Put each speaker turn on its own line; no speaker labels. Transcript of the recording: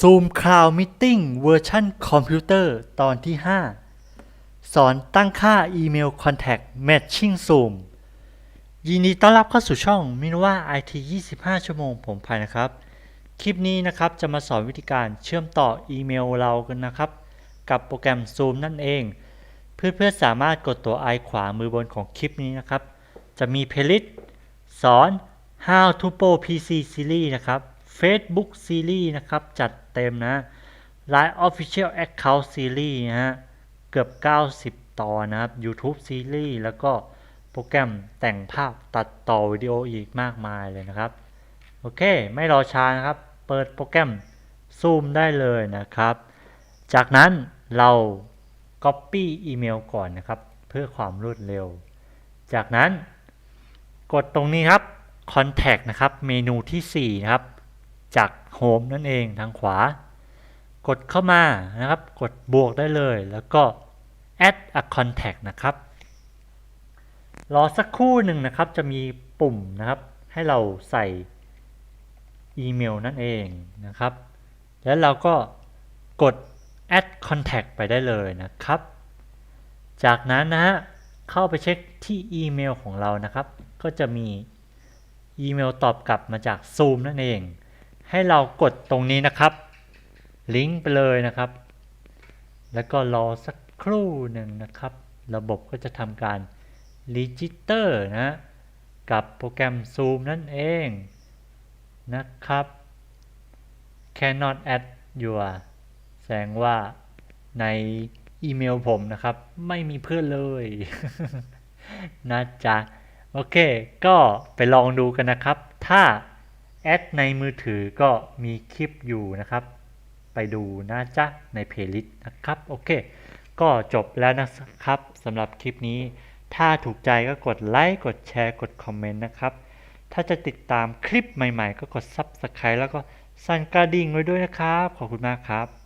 Zoom Cloud Meeting เวอร์ชันคอมพิวเตอร์ตอนที่ 5 สอนตั้งค่าอีเมล Contact Matching Zoom ยินดีต้อนรับเข้าสู่ช่องมินว่า IT 25 ชั่วโมงผมภายนะครับ คลิปนี้นะครับจะมาสอนวิธีการเชื่อมต่ออีเมลเรากันนะครับ กับโปรแกรม Zoom นั่นเอง เพื่อนๆสามารถกดตัวไอขวามือบนของคลิปนี้นะครับ จะมีเพลย์ลิสต์สอน How to Pro PC Series นะครับ Facebook Series นะครับ จัดเต็มนะ Line Official Account Series นะฮะ เกือบ 90 ตอนนะครับ YouTube Series แล้วก็โปรแกรมแต่งภาพตัดต่อวิดีโออีกมากมายเลยนะครับ โอเค ไม่รอช้านะครับ เปิดโปรแกรม Zoom ได้เลยนะครับ จากนั้นเรา Copy อีเมลก่อนนะครับ เพื่อความรวดเร็ว จากนั้น กดตรงนี้ครับ Contact นะครับ เมนูที่ 4 นะครับ จาก Home นั่นเองทางขวา กดเข้ามานะครับ กดบวกได้เลยแล้วก็ add a contact นะครับ รอสักครู่หนึ่งนะครับจะมีปุ่มนะครับ ให้เราใส่อีเมลนั่นเองนะครับ แล้วเราก็กด add contact ไปได้เลยนะครับ จากนั้นนะฮะเข้าไปเช็คที่อีเมลของเรานะครับ ก็จะมีอีเมลตอบกลับมาจาก Zoom นั่นเอง ให้เรากดตรงนี้นะครับ ลิงก์ไปเลยนะครับ แล้วก็รอสักครู่หนึ่งนะครับ ระบบก็จะทำการรีจิสเตอร์นะ กับโปรแกรม Zoom นั่นเองนะครับ cannot add your แสดงว่าในอีเมลผมนะครับ ไม่มีเพื่อนเลยนะจ๊ะ โอเค ก็ไปลองดูกันนะครับ ถ้า แอดในมือถือก็มีคลิปอยู่นะครับ ไปดูนะจ๊ะ ในเพลย์ลิสต์นะครับ โอเค ก็จบแล้วนะครับสำหรับคลิปนี้ ถ้าถูกใจก็กดไลค์ กดแชร์ กดคอมเมนต์นะครับ ถ้าจะติดตามคลิปใหม่ๆ ก็กด Subscribe แล้วก็สั่นกระดิ่งไว้ด้วยนะครับ ขอบคุณมากครับ